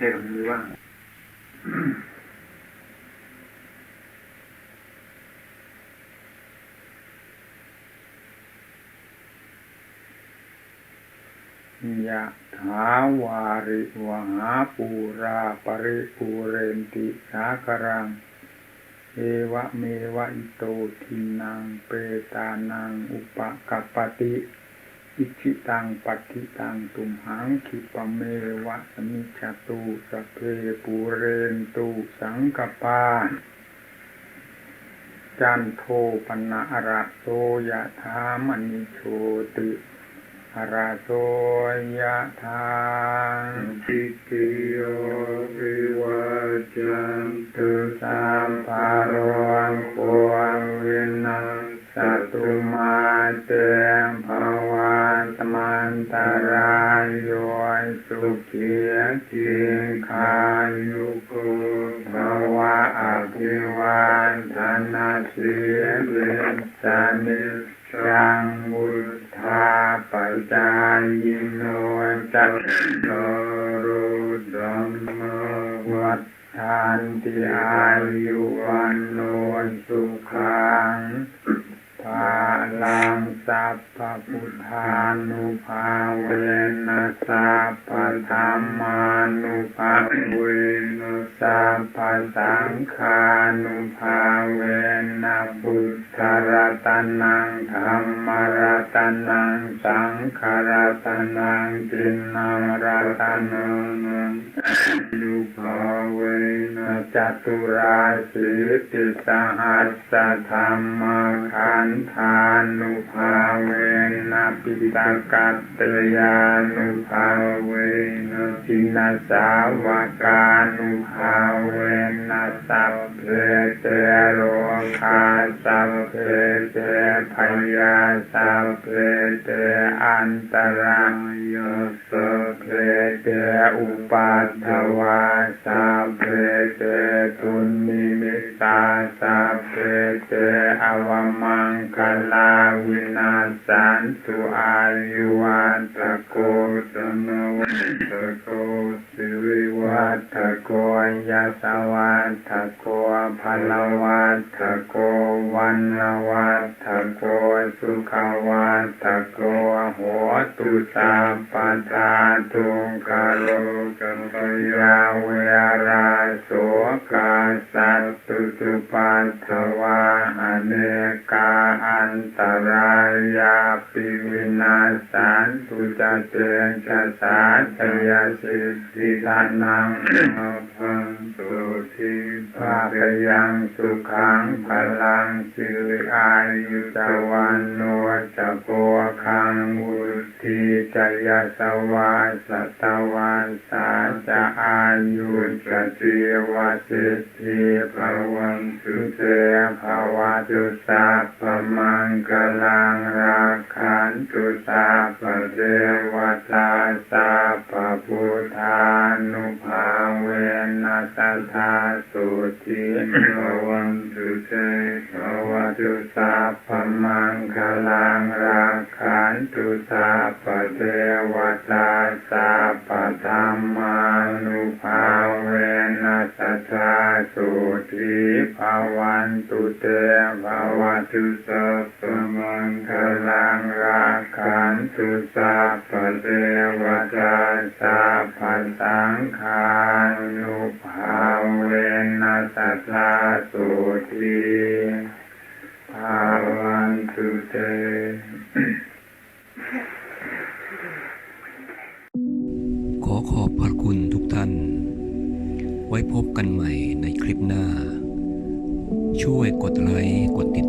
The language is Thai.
ช่ตรงนี้ว่างยะถาวาริวหาปูราปริปูเรนติสาครัง เอวะเมวะอิโตทินังเปตานังอุปกัปปติ อิชิตังปัตติตังตุมหังคิปเมวะสมิจตุสเพปูเรนตุสังกปาจันโทปนะอะระโสยะธามณิโชติอะระโสยะธาทิติโยวิวัจจัน สุขีจิขายุโกภวะอภิวันธนาสิเวสานิจังวุธาปัจจายิโนจัตตารดัมมวัฏทานติอายุ สัพพธรรมานุภาเวนัสสัพพสังฆานุภาเวนะพุทธรัตนังธรรมรัตนังสังฆรัตนังจินนรัตนังนุภาเวนะจตุราสีติสหัสธรรมขันธานุภาเวนะ ปิตากัตเตยานุภาเวนะทินาสาวกานุภาเวนะสัพเพเตโรคาสัพเพเตพยาสัพเพเตอันตรายสัพเพเตอุปัฏฐวาสัพเพ งคลาวินาสันตุอายุวันตะโกสนวัตโกสิริวัตโกยาสวัฏโกภลวัฏโกวันวัฏโกสุขวัฏโกโหตุสัพพทาทุงกะโลกัมปยาเวราโสกาสัตตุสุปัตถวาอเนกาอันตรายาปิวินาสันตุจเตชะสาธยาสิทธิทานัง อาพันตุทิภาคยังสุขังพลังสิริอายุจวันโนจะโพคังวุธีจยสวาสตวันสาจะอายุจจีวสิทธิภวันตุเตภวะตุสัพพมังกลังรักขันตุสัพเทวตาสัพพพุทธานุภาเวนัสธาสุทิภวันตุเตภวตุสัพพมังคลังรักขันตุสัพพเทวตาสัพพธรรมานุภาเวนัสธาสุทิภวันตุเตภวตุสัพพมังคลังรักขันตุสัพพเทวตาสัพพสังฆานุภา นัสธาสุทีภาวันตุเตขอขอบพระคุณทุกท่าน ไว้พบกันใหม่ในคลิปหน้า ช่วยกดไลค์กดติด